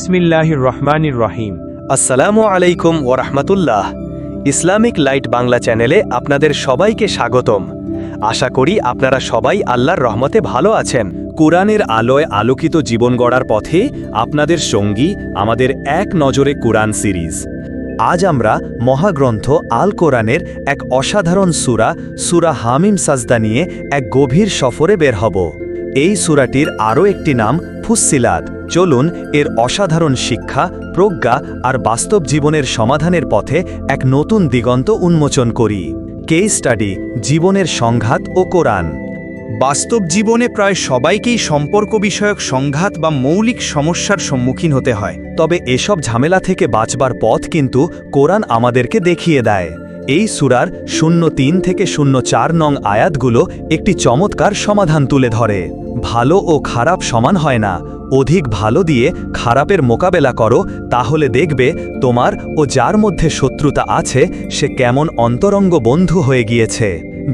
বিসমিল্লাহির রহমানির রহিম। আসসালামু আলাইকুম ওরহমতুল্লাহ ইসলামিক লাইট বাংলা চ্যানেলে আপনাদের সবাইকে স্বাগতম। আশা করি আপনারা সবাই আল্লাহর রহমতে ভালো আছেন। কোরআনের আলোয় আলোকিত জীবন গড়ার পথে আপনাদের সঙ্গী আমাদের এক নজরে কোরআন সিরিজ। আজ আমরা মহাগ্রন্থ আল কোরআনের এক অসাধারণ সুরা সুরা হামিম সাজদা নিয়ে এক গভীর সফরে বের হব। এই সুরাটির আরও একটি নাম ফুসসিলাত চলুন এর অসাধারণ শিক্ষা প্রজ্ঞা আর বাস্তব জীবনের সমাধানের পথে এক নতুন দিগন্ত উন্মোচন করি। কেস স্টাডি জীবনের সংঘাত ও কোরআন। বাস্তব জীবনে প্রায় সবাইকেই সম্পর্ক বিষয়ক সংঘাত বা মৌলিক সমস্যার সম্মুখীন হতে হয়। তবে এসব ঝামেলা থেকে বাঁচবার পথ কিন্তু কোরআন আমাদেরকে দেখিয়ে দেয়। এই সুরার শূন্য তিন থেকে শূন্য চার নং আয়াতগুলো একটি চমৎকার সমাধান তুলে ধরে। ভালো ও খারাপ সমান হয় না। অধিক ভালো দিয়ে খারাপের মোকাবেলা করো, তাহলে দেখবে তোমার ও যার মধ্যে শত্রুতা আছে, সে কেমন অন্তরঙ্গ বন্ধু হয়ে গিয়েছে।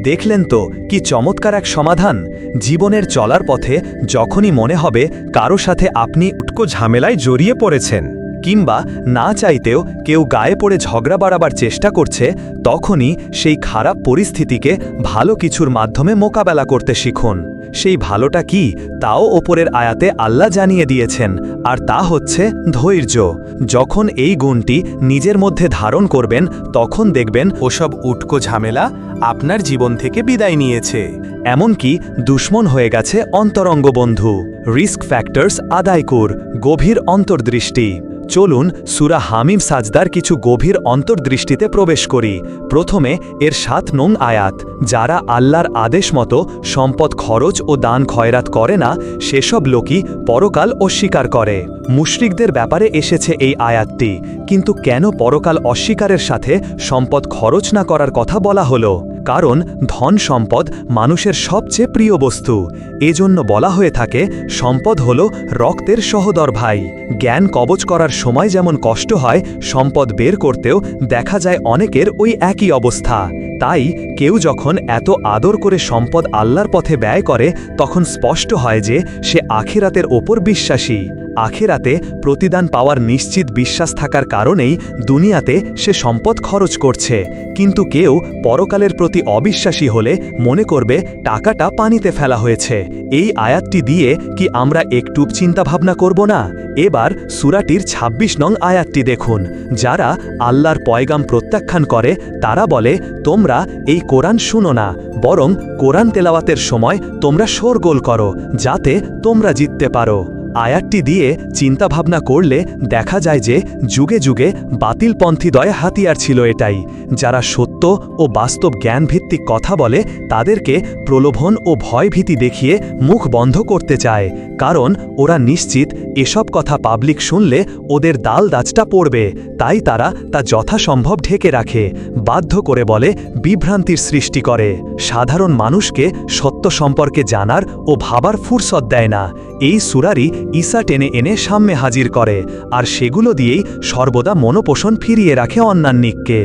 দেখলেন তো, কি চমৎকার এক সমাধান! জীবনের চলার পথে যখনই মনে হবে কারও সাথে আপনি উটকো ঝামেলায় জড়িয়ে পড়েছেন। কিংবা না চাইতেও কেউ গায়ে পড়ে ঝগড়া বাড়াবার চেষ্টা করছে, তখনই সেই খারাপ পরিস্থিতিকে ভালো কিছুর মাধ্যমে মোকাবেলা করতে শিখুন। সেই ভালোটা কি, তাও ওপরের আয়াতে আল্লাহ জানিয়ে দিয়েছেন, আর তা হচ্ছে ধৈর্য। যখন এই গুণটি নিজের মধ্যে ধারণ করবেন, তখন দেখবেন ওসব উটকো ঝামেলা আপনার জীবন থেকে বিদায় নিয়েছে। এমনকি দুশ্মন হয়ে গেছে অন্তরঙ্গ বন্ধু রিস্ক ফ্যাক্টরস আদায় কর, গভীর অন্তর্দৃষ্টি। চলুন সুরা হামিম সাজদার কিছু গভীর অন্তর্দৃষ্টিতে প্রবেশ করি। প্রথমে এর সাত নং আয়াত, যারা আল্লাহর আদেশ মতো সম্পদ খরচ ও দান খয়রাত করে না, সেসব লোকই পরকাল অস্বীকার করে। মুশরিকদের ব্যাপারে এসেছে এই আয়াতটি, কিন্তু কেন পরকাল অস্বীকারের সাথে সম্পদ খরচ না করার কথা বলা হলো? কারণ ধন সম্পদ মানুষের সবচেয়ে প্রিয় বস্তু। এজন্য বলা হয়ে থাকে, সম্পদ হল রক্তের সহদর ভাই। জ্ঞান কবচ করার সময় যেমন কষ্ট হয়, সম্পদ বের করতেও দেখা যায় অনেকের ওই একই অবস্থা। তাই কেউ যখন এত আদর করে সম্পদ আল্লাহর পথে ব্যয় করে, তখন স্পষ্ট হয় যে সে আখিরাতের ওপর বিশ্বাসী। আখেরাতে প্রতিদান পাওয়ার নিশ্চিত বিশ্বাস থাকার কারণেই দুনিয়াতে সে সম্পদ খরচ করছে। কিন্তু কেউ পরকালের প্রতি অবিশ্বাসী হলে মনে করবে, টাকাটা পানিতে ফেলা হয়েছে। এই আয়াতটি দিয়ে কি আমরা একটু চিন্তাভাবনা করব না? এবার সুরাটির ২৬ নং আয়াতটি দেখুন, যারা আল্লাহর পয়গাম প্রত্যাখ্যান করে, তারা বলে, তোমরা এই কোরআন শুনো না, বরং কোরআন তেলাওয়াতের সময় তোমরা শোরগোল করো, যাতে তোমরা জিততে পারো। আয়াতটি দিয়ে চিন্তাভাবনা করলে দেখা যায় যে যুগে যুগে বাতিলপন্থীদয় হাতিয়ার ছিল এটাই। যারা সত্য ও বাস্তব জ্ঞানভিত্তিক কথা বলে, তাদেরকে প্রলোভন ও ভয়ভীতি দেখিয়ে মুখ বন্ধ করতে চায়। কারণ ওরা নিশ্চিত এসব কথা পাবলিক শুনলে ওদের দাল দাচটা পড়বে। তাই তারা তা যথাসম্ভব ঢেকে রাখে, বাধ্য করে বলে বিভ্রান্তির সৃষ্টি করে। সাধারণ মানুষকে সত্য সম্পর্কে জানার ও ভাবার ফুরসত দেয় না। এই সুরারি ঈসা টেনে এনে সামনে হাজির করে, আর সেগুলো দিয়েই সর্বদা মনোপোষণ ফিরিয়ে রাখে অন্যান্যিককে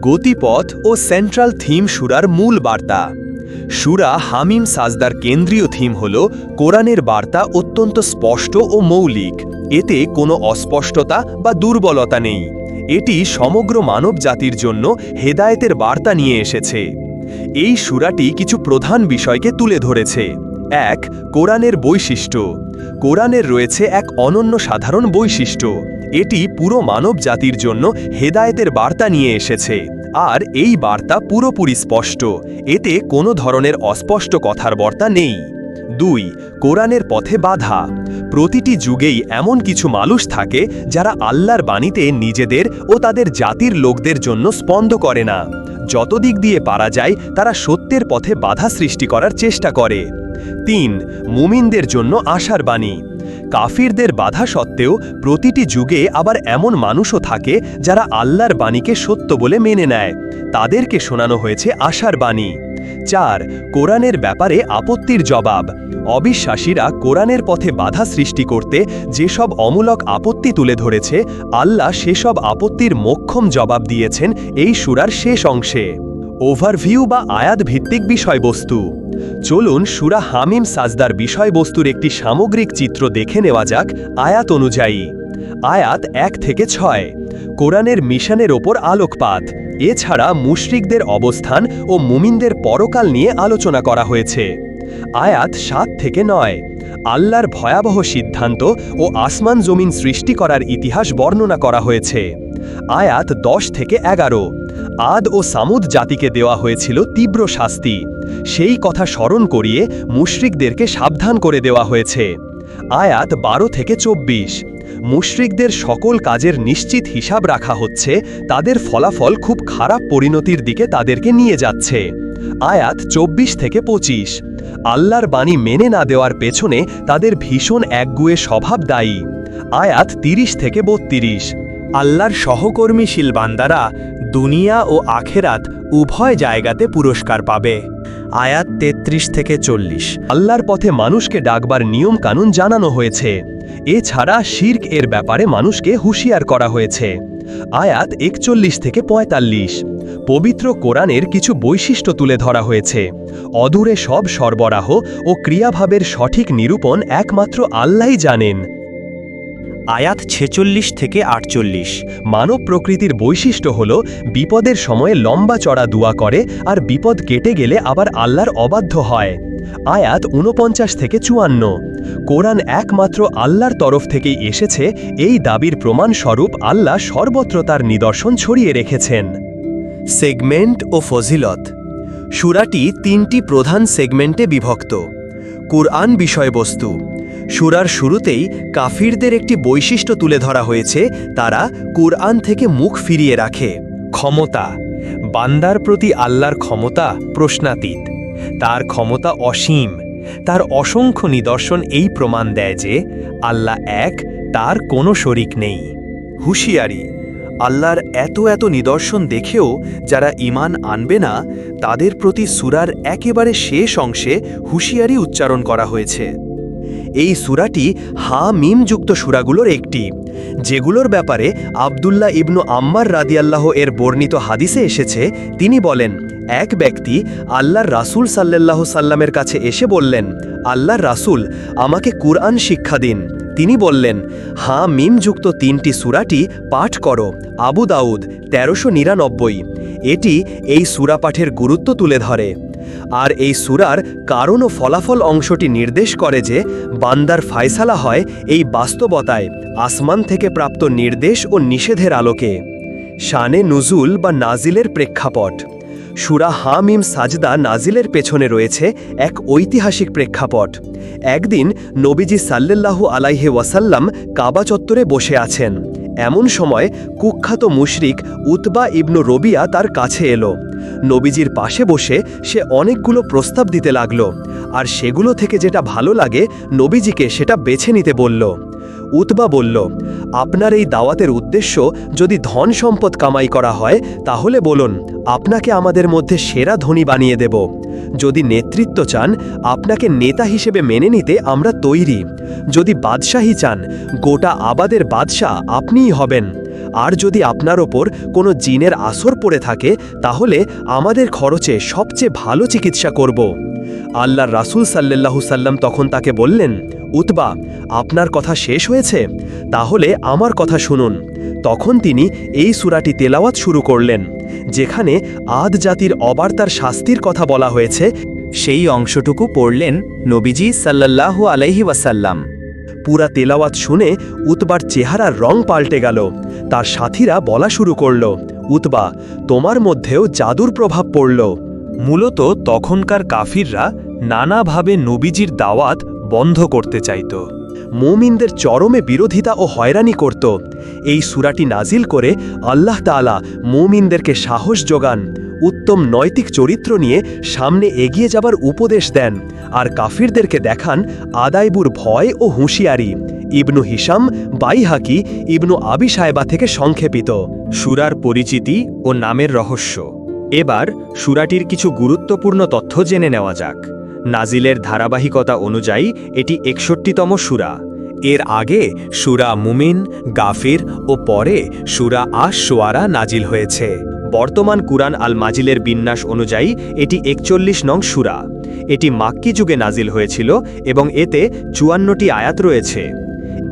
গতিপথ ও সেন্ট্রাল থিম সুরার মূল বার্তা। সুরা হামিম সাজদার কেন্দ্রীয় থিম হল কোরআনের বার্তা অত্যন্ত স্পষ্ট ও মৌলিক। এতে কোনো অস্পষ্টতা বা দুর্বলতা নেই। এটি সমগ্র মানব জাতির জন্য হেদায়েতের বার্তা নিয়ে এসেছে। এই সুরাটি কিছু প্রধান বিষয়কে তুলে ধরেছে। এক কোরআনের বৈশিষ্ট্য। কোরআনের রয়েছে এক অনন্য সাধারণ বৈশিষ্ট্য। এটি পুরো মানব জাতির জন্য হেদায়েতের বার্তা নিয়ে এসেছে। আর এই বার্তা পুরোপুরি স্পষ্ট। এতে কোনো ধরনের অস্পষ্ট কথার বার্তা নেই। দুই, কোরআনের পথে বাধা। প্রতিটি যুগেই এমন কিছু মানুষ থাকে যারা আল্লাহর বাণীতে নিজেদের ও তাদের জাতির লোকদের জন্য স্পন্দ করে না। যত দিক দিয়ে পারা যায়, তারা সত্যের পথে বাধা সৃষ্টি করার চেষ্টা করে। তিন, মুমিনদের জন্য আশার বাণী। কাফিরদের বাধা সত্ত্বেও প্রতিটি যুগে আবার এমন মানুষও থাকে যারা আল্লাহর বাণীকে সত্য বলে মেনে নেয়। তাদেরকে শোনানো হয়েছে আশার বাণী। চার, কোরআনের ব্যাপারে আপত্তির জবাব। অবিশ্বাসীরা কোরআনের পথে বাধা সৃষ্টি করতে যেসব অমূলক আপত্তি তুলে ধরেছে, আল্লাহ সেসব আপত্তির মোক্ষম জবাব দিয়েছেন এই সুরার শেষ অংশে। ওভারভিউ বা আয়াত ভিত্তিক বিষয়বস্তু। চলুন সুরা হামিম সাজদার বিষয়বস্তুর একটি সামগ্রিক চিত্র দেখে নেওয়া যাক আয়াত অনুযায়ী। আয়াত এক থেকে ছয়। কোরআনের মিশনের ওপর আলোকপাত। এছাড়া মুশরিকদের অবস্থান ও মুমিনদের পরকাল নিয়ে আলোচনা করা হয়েছে। আয়াত সাত থেকে নয়। আল্লাহর ভয়াবহ সিদ্ধান্ত ও আসমান জমিন সৃষ্টি করার ইতিহাস বর্ণনা করা হয়েছে। আয়াত দশ থেকে এগারো। আদ ও সামুদ জাতিকে দেওয়া হয়েছিল তীব্র শাস্তি। সেই কথা স্মরণ করিয়ে মুশরিকদেরকে সাবধান করে দেওয়া হয়েছে। আয়াত বারো থেকে চব্বিশ। মুশরিকদের সকল কাজের নিশ্চিত হিসাব রাখা হচ্ছে, তাদের ফলাফল খুব খারাপ পরিণতির দিকে তাদেরকে নিয়ে যাচ্ছে। আয়াত চব্বিশ থেকে পঁচিশ। আল্লাহর বাণী মেনে না দেওয়ার পেছনে তাদের ভীষণ একগুয়ে স্বভাব দায়ী। আয়াত তিরিশ থেকে বত্রিশ। আল্লাহর সহকর্মীশীল বান্দারা দুনিয়া ও আখেরাত উভয় জায়গাতে পুরস্কার পাবে। আয়াত ৩৩ থেকে চল্লিশ। আল্লাহর পথে মানুষকে ডাকবার নিয়ম কানুন জানানো হয়েছে। এছাড়া শির্ক এর ব্যাপারে মানুষকে হুঁশিয়ার করা হয়েছে। আয়াত একচল্লিশ থেকে পঁয়তাল্লিশ। পবিত্র কোরআনের কিছু বৈশিষ্ট্য তুলে ধরা হয়েছে। অদূরে সব সরবরাহ ও ক্রিয়াভাবের সঠিক নিরূপণ একমাত্র আল্লাহই জানেন। আয়াত ছেচল্লিশ থেকে আটচল্লিশ। মানব প্রকৃতির বৈশিষ্ট্য হল, বিপদের সময়ে লম্বা চড়া দুয়া করে আর বিপদ কেটে গেলে আবার আল্লাহর অবাধ্য হয়। আয়াত ঊনপঞ্চাশ থেকে চুয়ান্ন। কোরআন একমাত্র আল্লাহর তরফ থেকেই এসেছে, এই দাবির প্রমাণস্বরূপ আল্লাহ সর্বত্র তার নিদর্শন ছড়িয়ে রেখেছেন। সেগমেন্ট ও ফজিলত। সুরাটি তিনটি প্রধান সেগমেন্টে বিভক্ত। কুরআন বিষয়বস্তু। সুরার শুরুতেই কাফিরদের একটি বৈশিষ্ট্য তুলে ধরা হয়েছে, তারা কুরআন থেকে মুখ ফিরিয়ে রাখে। ক্ষমতা। বান্দার প্রতি আল্লাহর ক্ষমতা প্রশ্নাতীত। তার ক্ষমতা অসীম। তার অসংখ্য নিদর্শন এই প্রমাণ দেয় যে আল্লাহ এক, তার কোনো শরিক নেই। হুঁশিয়ারি। আল্লাহর এত এত নিদর্শন দেখেও যারা ইমান আনবে না, তাদের প্রতি সুরার একেবারে শেষ অংশে হুঁশিয়ারি উচ্চারণ করা হয়েছে। এই সুরাটি হা মিম যুক্ত সুরাগুলোর একটি, যেগুলোর ব্যাপারে আবদুল্লাহ ইবনু আম্মার রাদিয়াল্লাহ এর বর্ণিত হাদিসে এসেছে, তিনি বলেন, এক ব্যক্তি আল্লাহর রাসুল সাল্লাহ সাল্লামের কাছে এসে বললেন, আল্লাহর রাসুল, আমাকে কুরআন শিক্ষা দিন। তিনি বললেন, হা মিম যুক্ত তিনটি সুরাটি পাঠ করো। আবু দাউদ, তেরোশো নিরানব্বই। এটি এই সুরা পাঠের গুরুত্ব তুলে ধরে। আর এই সুরার কারণ ও ফলাফল অংশটি নির্দেশ করে যে, বান্দার ফায়সালা হয় এই বাস্তবতায়, আসমান থেকে প্রাপ্ত নির্দেশ ও নিষেধের আলোকে। শানে নুজুল বা নাজিলের প্রেক্ষাপট। সুরা হামিম সাজদা নাজিলের পেছনে রয়েছে এক ঐতিহাসিক প্রেক্ষাপট। একদিন নবীজি সাল্লাল্লাহু আলাইহে ওয়াসাল্লাম কাবা চত্বরে বসে আছেন। এমন সময় কুখ্যাত মুশরিক উতবা ইবনু রবিয়া তার কাছে এলো। নবীজির পাশে বসে সে অনেকগুলো প্রস্তাব দিতে লাগল। আর সেগুলো থেকে যেটা ভালো লাগে, নবীজিকে সেটা বেছে নিতে বলল। উতবা বলল, আপনার এই দাওয়াতের উদ্দেশ্য যদি ধন সম্পদ কামাই করা হয়, তাহলে বলুন, আপনাকে আমাদের মধ্যে সেরা ধনী বানিয়ে দেব। যদি নেতৃত্ব চান, আপনাকে নেতা হিসেবে মেনে নিতে আমরা তৈরি। যদি বাদশাহী চান, গোটা আবাদের বাদশাহ আপনিই হবেন। আর যদি আপনার ওপর কোনো জিনের আসর পড়ে থাকে, তাহলে আমাদের খরচে সবচেয়ে ভালো চিকিৎসা করব। আল্লাহর রাসূল সাল্লাল্লাহু সাল্লাম তখন তাকে বললেন উতবা আপনার কথা শেষ হয়েছে? তাহলে আমার কথা শুনুন। তখন তিনি এই সুরাটি তেলাওয়াত শুরু করলেন যেখানে আদ জাতির অবার্তার শাস্তির কথা বলা হয়েছে। সেই অংশটুকু পড়লেন নবীজি সাল্লাল্লাহু আলাইহি ওয়াসাল্লাম। পুরা তেলাওয়াত শুনে উতবার চেহারার রং পাল্টে গেল। তার সাথীরা বলা শুরু করল উতবা তোমার মধ্যেও জাদুর প্রভাব পড়ল। মূলত তখনকার কাফিররা নানাভাবে নবীজির দাওয়াত বন্ধ করতে চাইত। মুমিনদের চরমে বিরোধিতা ও হয়রানি করত। এই সুরাটি নাজিল করে আল্লাহ তাআলা মুমিনদেরকে সাহস যোগান, উত্তম নৈতিক চরিত্র নিয়ে সামনে এগিয়ে যাবার উপদেশ দেন আর কাফিরদেরকে দেখান আদাইবুর ভয় ও হুঁশিয়ারি। ইবনু হিসাম বাইহাকি ইবনু আবি সাহেবা থেকে সংক্ষেপিত। সুরার পরিচিতি ও নামের রহস্য। এবার সুরাটির কিছু গুরুত্বপূর্ণ তথ্য জেনে নেওয়া যাক। নাজিলের ধারাবাহিকতা অনুযায়ী এটি একষট্টিতম সুরা। এর আগে সুরা মুমিন, গাফির ও পরে সুরা আশ সোয়ারা নাজিল হয়েছে। বর্তমান কুরআন আল মাজিলের বিন্যাস অনুযায়ী এটি একচল্লিশ নং সুরা। এটি মাক্কি যুগে নাজিল হয়েছিল এবং এতে চুয়ান্নটি আয়াত রয়েছে।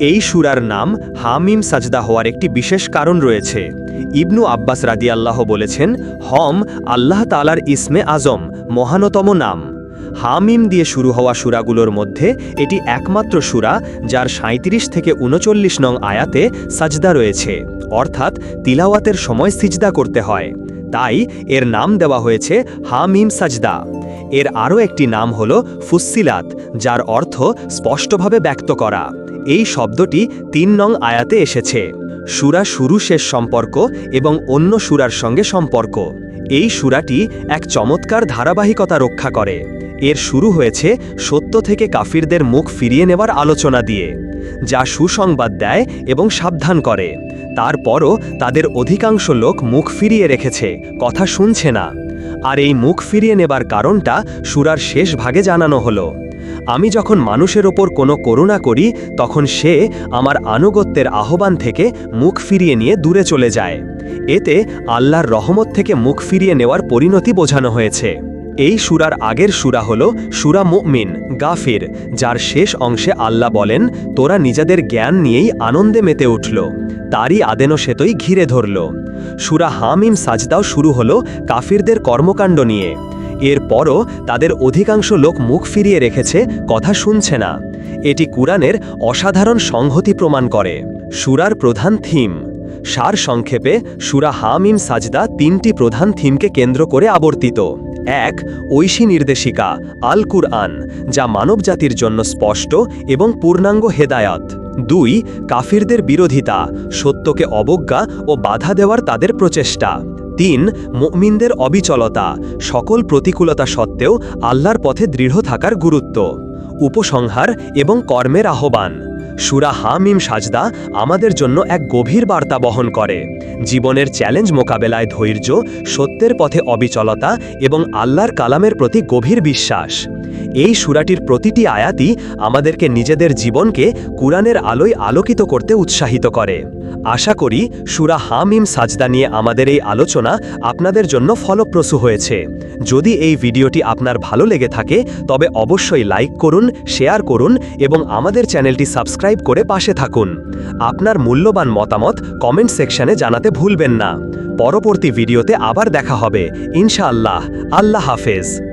এই সুরার নাম হামিম সাজদা হওয়ার একটি বিশেষ কারণ রয়েছে। ইবনু আব্বাস রাদিয়াল্লাহ বলেছেন, হম আল্লাহ তালার ইসমে আজম, মহানতম নাম। হামিম দিয়ে শুরু হওয়া সুরাগুলোর মধ্যে এটি একমাত্র সুরা যার সাঁত্রিশ থেকে উনচল্লিশ নং আয়াতে সাজদা রয়েছে, অর্থাৎ তিলাওয়াতের সময় সিজদা করতে হয়। তাই এর নাম দেওয়া হয়েছে হামিম সাজদা। এর আরও একটি নাম হল ফুসিলাত যার অর্থ স্পষ্টভাবে ব্যক্ত করা। এই শব্দটি তিন নং আয়াতে এসেছে। সুরা শুরু শেষ সম্পর্ক এবং অন্য সুরার সঙ্গে সম্পর্ক। এই সুরাটি এক চমৎকার ধারাবাহিকতা রক্ষা করে। এর শুরু হয়েছে সত্য থেকে কাফিরদের মুখ ফিরিয়ে নেওয়ার আলোচনা দিয়ে, যা সুসংবাদ দেয় এবং সাবধান করে। তারপরও তাদের অধিকাংশ লোক মুখ ফিরিয়ে রেখেছে, কথা শুনছে না। আর এই মুখ ফিরিয়ে নেবার কারণটা সুরার শেষ ভাগে জানানো হলো। আমি যখন মানুষের ওপর কোনো করুণা করি, তখন সে আমার আনুগত্যের আহ্বান থেকে মুখ ফিরিয়ে নিয়ে দূরে চলে যায়। এতে আল্লাহর রহমত থেকে মুখ ফিরিয়ে নেওয়ার পরিণতি বোঝানো হয়েছে। এই সুরার আগের সুরা হল সুরা মুমিন, গাফির, যার শেষ অংশে আল্লাহ বলেন, তোরা নিজেদের জ্ঞান নিয়েই আনন্দে মেতে উঠল। তারই আদেন সেতই ঘিরে ধরল। সুরা হামিম সাজদাও শুরু হল কাফিরদের কর্মকাণ্ড নিয়ে। এরপরও তাদের অধিকাংশ লোক মুখ ফিরিয়ে রেখেছে, কথা শুনছে না। এটি কুরআনের অসাধারণ সংহতি প্রমাণ করে। সুরার প্রধান থিম। সার সংক্ষেপে, সুরা হামিম সাজদা তিনটি প্রধান থিমকে কেন্দ্র করে আবর্তিত। এক, ঐশী নির্দেশিকা আল কুরআন যা মানবজাতির জন্য স্পষ্ট এবং পূর্ণাঙ্গ হেদায়াত। দুই, কাফিরদের বিরোধিতা, সত্যকে অবজ্ঞা ও বাধা দেওয়ার তাদের প্রচেষ্টা। তিন মুমিনদের অবিচলতা, সকল প্রতিকূলতা সত্ত্বেও আল্লাহর পথে দৃঢ় থাকার গুরুত্ব, উপসংহার এবং কর্মের আহ্বান। সুরা হামিম সাজদা আমাদের জন্য এক গভীর বার্তা বহন করে। জীবনের চ্যালেঞ্জ মোকাবেলায় ধৈর্য, সত্যের পথে অবিচলতা এবং আল্লাহর কালামের প্রতি গভীর বিশ্বাস। এই সুরাটির প্রতিটি আয়াতই আমাদেরকে নিজেদের জীবনকে কুরআনের আলোয় আলোকিত করতে উৎসাহিত করে। আশা করি সুরা হামিম সাজদা নিয়ে আমাদের এই আলোচনা আপনাদের জন্য ফলপ্রসূ হয়েছে। যদি এই ভিডিওটি আপনার ভালো লেগে থাকে, তবে অবশ্যই লাইক করুন, শেয়ার করুন এবং আমাদের চ্যানেলটি সাবস্ক্রাইব করে পাশে থাকুন। আপনার মূল্যবান মতামত কমেন্ট সেকশনে জানাতে ভুলবেন না। পরবর্তী ভিডিওতে আবার দেখা হবে। ইনশাআল্লাহ। আল্লাহ হাফেজ।